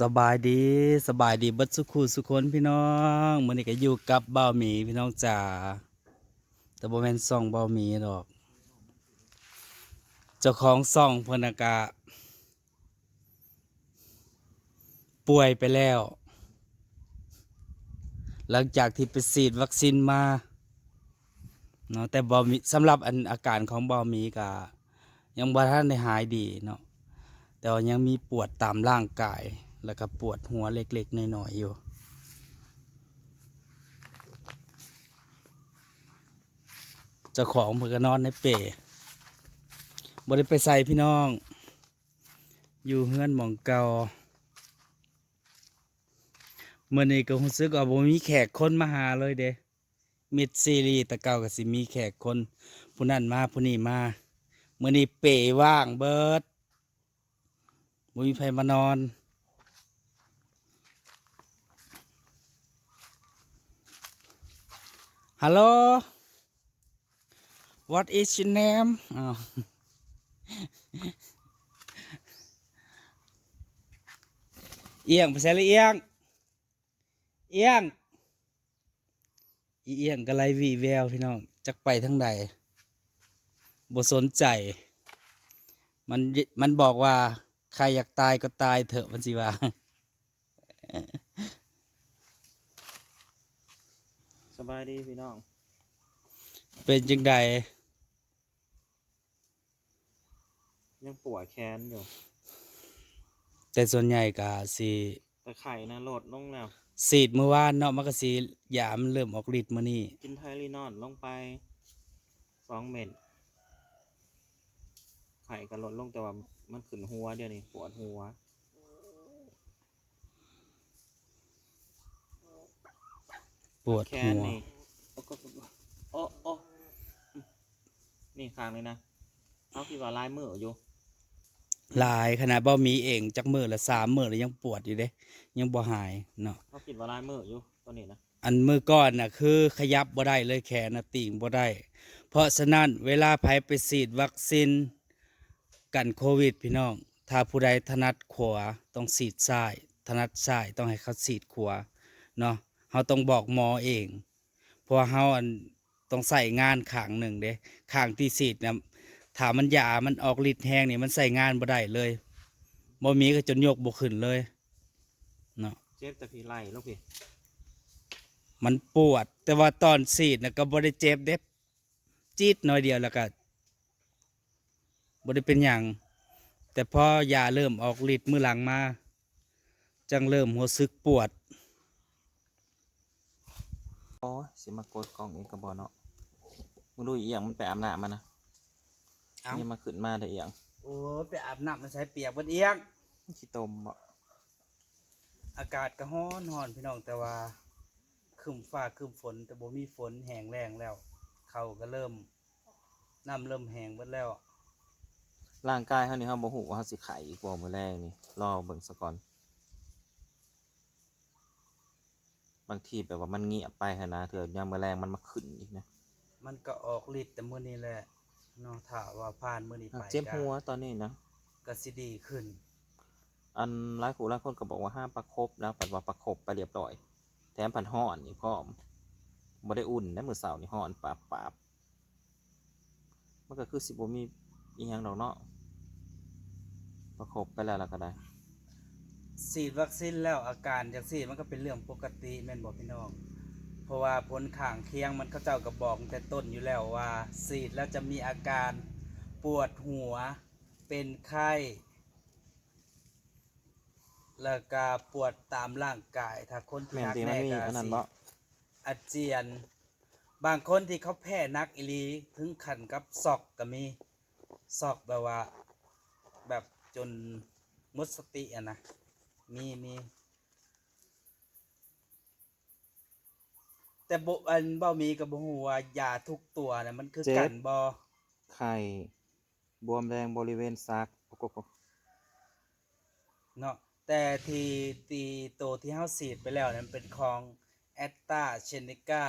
สบายดีสบายดีบัดสุขุสุคนพี่น้องมื้อนี้ก็อยู่กับบ่าหมีพี่น้องจ๋าแต่บ่แม่นซ่องบ่าหมีดอก เจ้าของซ่องเพนน่ะกะป่วยไปแล้ว หลังจากที่ไปฉีดวัคซีนมาเนาะแต่บ่มีสำหรับอันอาการของบ่าวหมีก็ยังบ่ทันได้หายดีเนาะแต่ยังมีปวดตามร่างกาย แล้วก็ปวดหัวเล็กๆน้อยๆอยู่ เจ้าของเพิ่นนอนในเปรบ่ได้ไปใส่พี่น้อง อยู่เฮือนหมองเกาเมื่อนี้ก็รู้สึกว่าบ่มีแขกคนมาหาเลยเด้มิดซีรีตะเกาก็สิมีแขกคนผู้นั้นมาผู้นี้มาเมื่อนี้เปว่างเบิดบ่มีไผมานอน ฮัลโหล what is your name อ้าว เอียงไปใส่เลยเอียง เอียง อีเอียงก็ไรวีแววพี่น้อง จักไปทั้งใดบ่สนใจ มัน มันบอกว่า ใครอยากตายก็ตายเถอะมันสิว่า สบายดีพี่น้อง เป็นจังใดยังปวดแขนอยู่ แต่ส่วนใหญ่ก็สิแต่ไข่นะโหลดลงแล้ว สีดเมื่อวานเนาะมันก็สิยามนเริ่มออกฤทธิ์มื้อนี้กินไทลีนอนลงไปสองเม็ดไข่ก็ลดลงแต่ว่ามันขึ้นหัวเดี๋ยวนี้ปวดหัว ปวดแขหันวนี่โอ้โอ้โอ้โอ้นี่ข้างเลยนะเอาคิดว่าลายมืออยู่หลายขนาดบ่มีเองจักมื้อละ3มื้อแล้วยังปวดอยู่เด้ ยังบ่หายเนาะเขาคิดว่าลายมืออยู่ตัวนี้นะอันมือก้อนน่ะคือขยับบ่ได้เลยแขนน่ะติ่งบ่ได้ เพราะฉะนั้นเวลาไผไปฉีดวัคซีนกันโควิดพี่น้อง ถ้าผู้ใดถนัดขวาต้องฉีดซ้าย ถนัดซ้ายต้องให้เขาฉีดขวาเนาะ เฮาต้องบอกหมอเองเพราะว่าเฮาอันต้องใส่งานข้างหนึ่งเด้ข้างที่ฉีดนะถ้ามันยามันออกฤทธิ์แห้งนี่มันใส่งานบ่ได้เลยบ่มีก็จนยกบ่ขึ้นเลยเนาะเจ็บแต่พี่ไล่ลูกพี่มันปวด แต่ว่าตอนฉีดนะก็บ่ได้เจ็บเด็บจี๊ดหน้อยเดียวแล้วก็บ่ได้เป็นอย่าง แต่พอยาเริ่มออกฤทธิ์มือหลังมา จังเริ่มหัวซึกปวดโอ้ยสิมากดกล่องเองกระบอเนาะมึงดูอีหยังมันไปอาบน้ำมานะเอ้ายังมาขึ้นมาได้อีหยังโอ้ไปอาบน้ำมาใช้เปียกเบดเอียงขี้ตมบ่อากาศก็ร้อนร้อนพี่น้องแต่ว่าครึมฟ้าครึมฝน แต่บ่มีฝนแห้งแรงแล้ว เขาก็เริ่มน้ำเริ่มแห้งเบิดแล้วร่างกายเขานี่เขาบ่ฮู้ว่าเขาสิไข่อีกบ่มื้อแรกนี่รอเบิ่งซะก่อน บางทีแบบว่ามันเงียบไปหั้นนะเถื่อยามมื้อแรงมันมาขึ้นอีกนะมันก็ออกฤทธิ์แต่มื้อนี้แหละเนาะถ้าว่าผ่านมื้อนี้ไปเจ็บก็หัวตอนนี้นะ ก็สิดีขึ้น อันหลายผู้หลายคนก็บอกว่าห้ามประคบนะปัดว่าประคบไปเรียบร้อย แถมผันห้อนนี่พร้อมบ่ได้อุ่นนะมื้อเช้านี่ห้อนปาบปาบมันก็คือสิบ่มีอีหยังดอกเนาะประคบไปแล้วแล้วก็ได้ ฉีดวัคซีนแล้วอาการจากฉีดมันก็เป็นเรื่องปกติแม่นบอกพี่น้อง เพราะว่าผลข้างเคียงมันเขาเจ้าก็บอกแต่ต้นอยู่แล้วว่าฉีดแล้วจะมีอาการปวดหัว เป็นไข้แล้วก็ปวดตามร่างกายถ้าคนที่แม่นหนักตีมันแน่มีก็อันนั้นสิบ่อาเจียน บางคนที่เขาแพ้นักอีหลีถึงขันกับซอกก็มีซอกแบบว่า แบบจนหมดสติอะนะ มีมี แต่บอันบ่มีกับบ่ฮู้ว่ายาทุกตัวนะมันคือกันบ่ไข่บวมแดงบริเวณซักโอ้โหเนาะแต่ที่ตีโตวที่เฮาฉีดไปแล้วนั้นเป็นของแอตตาเชนิก้า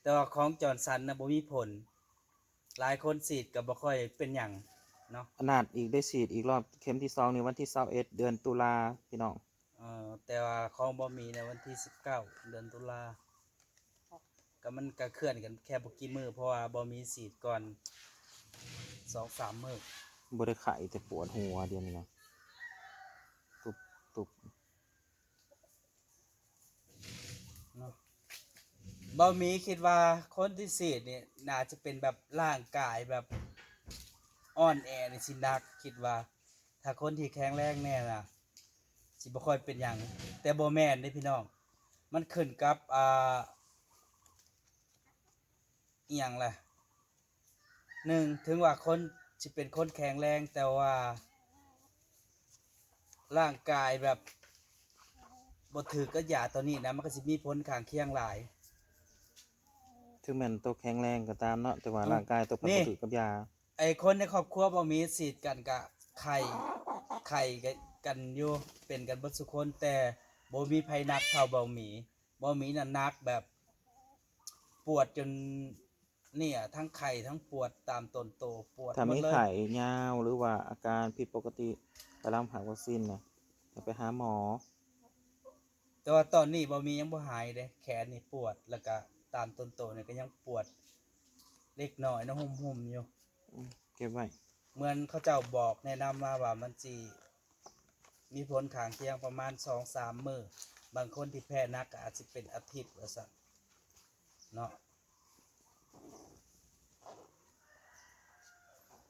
แต่ว่าของจอร์นสันนะบ่มีผล หลายคนฉีดก็บ่ค่อยเป็นหยัง เนาะอนาถอีกได้ฉีดอีกรอบเข็มที่สองในวันที่21เดือนตุลาพี่น้องเออแต่ว่าของบ่มีในวันที่สิบเก้าเดือนตุลาก็มันก็เคลื่อนกันแค่บ่กี่มือเพราะว่าบ่มีสีดก่อนสองสามมือบ่ได้ไข้แต่ปวดหัวเดียวนี้นะตุบตุบเนาะบ่มีคิดว่าคนที่สีดเนี่ยน่าจะเป็นแบบร่างกายแบบ อ่อนแอในสินักคิดว่า ถ้าคนที่แข็งแรงแน่น่ะ สิบ่ค่อยเป็นหยังแต่บ่แม่นเด้พี่น้อง มันขึ้นกับอ่าอีหยังล่ะหนึ่งถึงว่าคนสิเป็นคนแข็งแรงแต่ว่าร่างกายแบบบ่ถือก็ยาตัวนี้นะมันก็สิมีผลข้างเคียงหลาย ถึงแม้นตัวแข็งแรงก็ตามเนาะแต่ว่าอืมร่างกายตัวปนี่กติกับยา ไอ้คนในครอบครัวบ่มีสิทธิ์กันกะไข่ไข่กันอยู่เป็นกันเบิดสุคนแต่บ่มีภัยนักเท่าบ่มีบ่มีน่ะนักแบบ ปวดจนเนี่ยทั้งไข่ทั้งปวดตามต้นโตปวดถ้าหมดมีเลย ไข้ยาวหรือว่าอาการผิดปกติไปรับหาวัคซีนนะจะไปหาหมอ แต่ว่าตอนนี้บ่มียังบ่หายเด้แขนนี่ปวดแล้วก็ตามต้นโตเนี่ยก็ยังปวด เล็กน้อยนะหุ่มๆอยู่ เก็บไว้เหมือนเขาเจ้าบอกแนะนำมาว่ามันจีมีผลข้างเคียงประมาณสองสามมือบางคนที่แพ้หนักก็อาจจะเป็นอาทิตย์ว่าสั่นเนาะ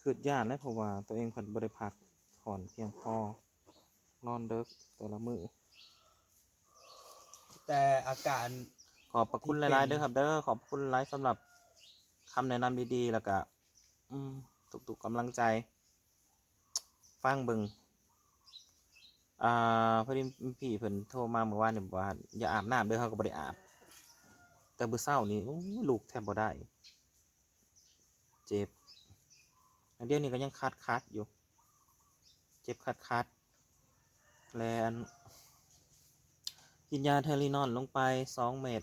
คืดยานได้เพราะว่าตัวเองผันบริพักผ่อนเพียงพอนอนเดึกแต่ละมือแต่อาการ ขอบพระคุณหที่เป็นลายๆเด้อครับเด้อขอบคุณหลายสำหรับคำแนะนำดีๆแล้วก็ อืมทุกๆกำลังใจ ฟังเบิงอ่าพอดีพี่เพิ่นโทรมาเมื่อวานเนี่ยบอกว่าอย่าอาบน้ำเด้อเขาก็บ่ได้อาบ แต่มื้อเช้านี่โอ้ยลูกแทบบ่ได้ เจ็บอันเดียวนี้ก็ยังคัดคัดอยู่ เจ็บคัดคัดแลนกินยาเทอรินอนลงไปสองเม็ด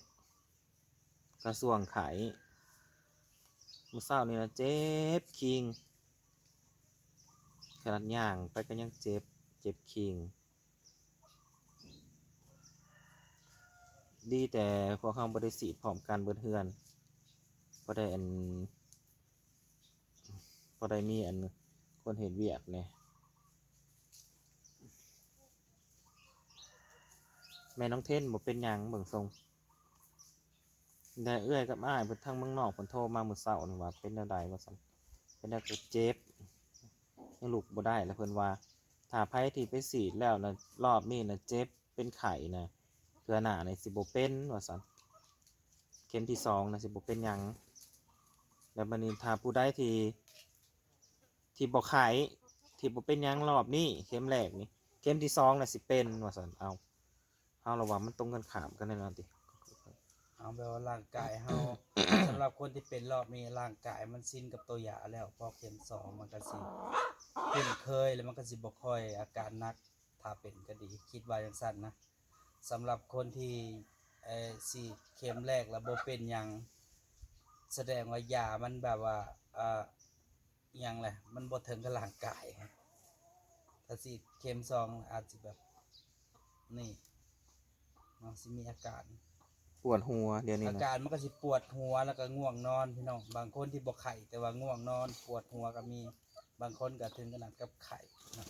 กระส่วงไข มื้อเช้านี่นะเจ็บคิง ขนาดย่างไปก็ยังเจ็บ เจ็บคิง ดีแต่พวกเขาบริสีพร้อมกันเบิดเฮือนพอได้อันพอได้มีอันคนเห็นเวียกเนี่ยแม่น้องเท่นบอกเป็นยังเบิ่งทรง แต่เอื้อยกับอ้ายเพิ่นทางเมืองนอกเพิ่นโทรมามื้อเช้านี่ว่าเป็นแนวใดว่าซั่นเป็นแนวเจ็บยังลุกบ่ได้แล้วเพิ่นว่าถ้าไผที่ไปสีดแล้วนะรอบนี้นะเจ็บเป็นไข้นะเทื่อหน้าในสิบ่เป็นว่าซั่นเข็มที่สองนะสิบ่เป็นหยังแล้วบัดนี้ถ้าผู้ใดที่ที่บ่ไข้ที่บ่เป็นหยังรอบนี้เข็มแรกนี่เข็มที่สองนะสิเป็นว่าซั่นเอาเอาระว่ามันตรงกันข้ามกันแน่นอนติ เอาแบบว่าร่างกายเฮา สำหรับคนที่เป็นรอบนี้ร่างกายมันสิ้นกับตัวยาแล้วพอเข็มสองมันก็สิคุ้นเคยแล้วมันก็สิบ่ค่อยอาการหนักถ้าเป็นก็ดีคิดว่าจังซั่นนะสำหรับคนที่เอ่อสีดเข็มแรกแล้วบ่เป็นหยังแสดงว่ายามันแบบว่าเอ่อหยังแหละมันบ่ถึงกับร่างกายถ้าสีดเข็มสองอาจจะแบบนี่มันสิมีอาการ ปวดหัวเดี๋ยวนี้อานะการมันก็สิปวดหัวแล้วก็ง่วงนอนพี่น้องบางคนที่บอกไข่แต่ว่าง่วงนอน ปวดหัวก็มีบางคนก็ถึงขนาดกับไข่นะ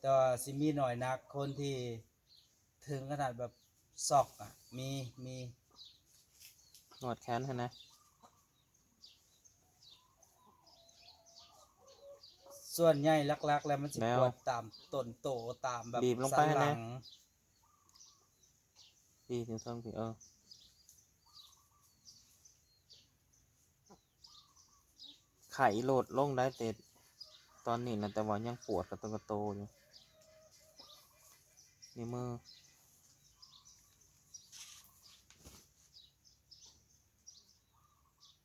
แต่ว่าสิมีหน่อยนักคนที่ถึงขนาดแบบซอกอะ มีมีนวดแขนให้นะส่วนใหญ่ลักๆ แล้วมันสิปวดตามต้นโตตามแบบบีบลงสัไปนหให้ลันะ ง พี่ถึงเทิงพี่เออไข่โหลดลงได้แต่ตอนนี้นะแต่ว่ายังปวดกับตัวกระโตอยู่นี่มือ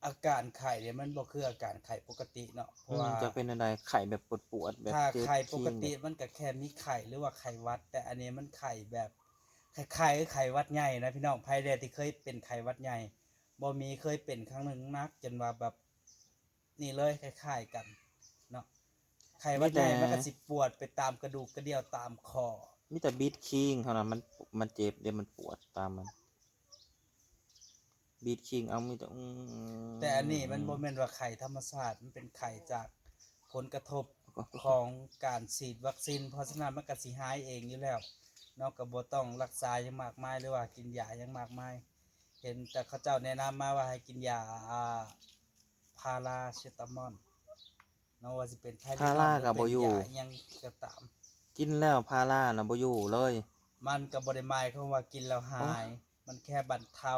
อาการไข่เนี่ยมันบ่คืออาการไข่ปกติเนาะเพอืราะมว่าจะเป็นอะไรไข่แบบปวดปวดๆแบบถ้าเจ็บไข่ปกติขี้มันก็แค่มีไข่หรือว่าไข่หวัด แต่อันนี้มันไข่แบบ คล้ายๆไข่หวัดใหญ่นะพี่น้องภายแดที่เคยเป็นไข้หวัดใหญ่บ่มีเคยเป็นครั้งหนึ่งนักจนว่าแบบนี่เลยคล้ายๆกันเนาะไข้หวัดใหญ่มันก็สิปวดไปตามกระดูกกระเดี่ยวตามคอมีแต่บีทคิงเท่านั้นมันมันเจ็บเดี๋ยวมันปวดตามมันบีทคิงเอามีแต่อืมแต่อันนี้มันบ่แม่นว่าไข้ธรรมชาติมันเป็นไข้จากผลกระทบของการฉีดวัคซีนเพราะฉะนั้นมันก็สิหายเองอยู่แล้ว เนาะก็บ่ต้องรักษาหยังมากมายหรือว่ากินยาหยังมากมาย เห็นแต่เขาเจ้าแนะนำมาว่าให้กินยาอ่าพาราเซตามอลเนาะว่าสิเป็นไทลินอลพาราก็บ่อยู่หรืเป็นยาหยังก็ตาม กินแล้วพารานะบ่อยู่เลย มันก็บ่ได้หมายความว่ากินแล้วหาย มันแค่บรรเทา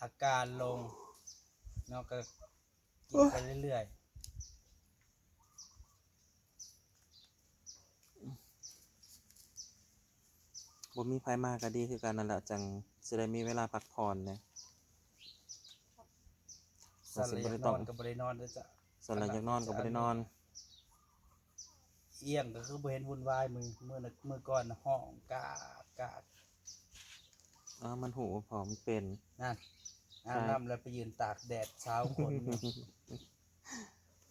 อาการลงเนาะก็กินไปเรื่อย บ่มีไผมากก็ดีคือกันนั่นแหละจังสิได้มีเวลาพักผ่อนนะๆสันเลยนอนก็บ่ได้นอนเด้อจ้ะส่วนหลังจากนอนก็บ่ได้นอน เอียงก็คือบ่เห็นวุ่นวายมือมื้อน่ะมื้อก่อนน่ะห้องกากกากอ๋อมันหูพอมันเป็นนั่นอาบน้ำแล้วไปยืนตากแดดเช้าคนอยู่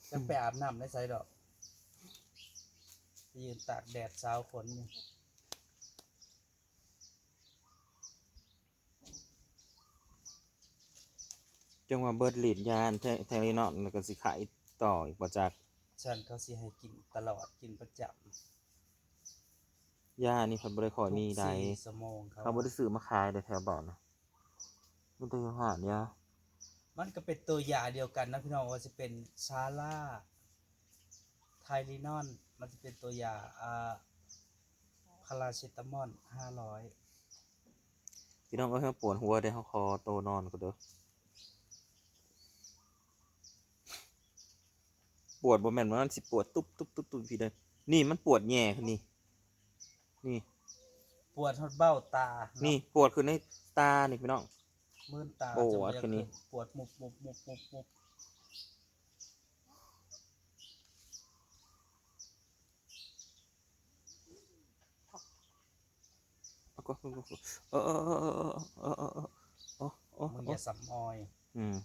จะไปอาบน้ำได้ไสดอก ไปยืนตากแดดเช้าคนอ จังว่าเบิดลีดยานแทแทงลีนอนแล้วก็สิขายต่ออีกบ่จักฉันเขาสิให้กินตลอดกินประจำยานี่เพิ่นบ่ได้ขอยมีใดทุกสี่ชั่วโมงเขาเขาบ่ได้ซื้อมาขายได้แถวบ่อนนะมันเป็นอาหารยามันก็เป็นตัวยาเดียวกันนะพี่น้องว่าจะเป็นชาล่าไทลินอน มันจะเป็นตัวยาอ่าพาราเซตามอลห้าร้อยพี่น้องก็เพิ่งปวดหัวได้เฮาคอโตนอนก็เด้อ วดบ่แม่นว่ามันสิปวดตุ๊บตุ๊บตุ๊บตุ๊บพี่เด้อนี่มันปวดแย่ขึ้นนี่ นี่ปวดทดเบ้าตานี่นี่ปวดขึ้นในตานี่พี่น้อง มื่นตาโอ้จะบ่อันอยากนี้ขึ้นปวดมุบมุบมุบมุบมุบเออเออเออเออเออเออเออเออเออมึงเออย่าอสำออย อืม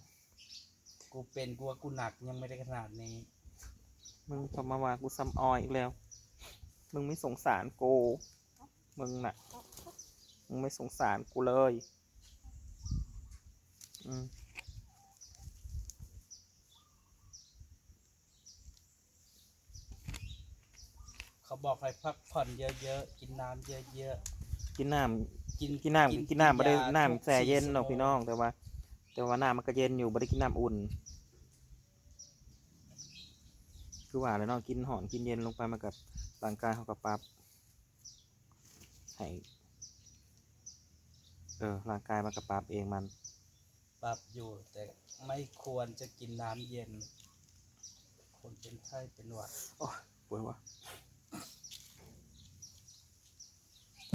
กูเป็นกูว่ากูหนักยังไม่ได้ขนาดนี้ มึงทำมาว่ากูซ้ำออยอีกแล้ว มึงไม่สงสารกู มึงน่ะ มึงไม่สงสารกูเลย อืมเขาบอกให้พักผ่อนเยอะๆ กินน้ำเยอะกินน้ๆ กินำกินน้ำกินน้ำไม่ได้ยาน้ำแช่เย็นทุกหรอกสี่พี่ชั่วโมน้องแต่ว่า แต่ว่าน้ำมันก็เย็นอยู่ไม่ได้กินน้ำอุ่น คือว่าแล้วเนาะกินหอนกินเย็นลงไปมันกับร่างกายเขากับปรับให้เออร่างกายมันกับปรับเองมันปรับอยู่แต่ไม่ควรจะกินน้ำเย็น คนเป็นไข้เป็นหวัดโอ้ยปวดวะ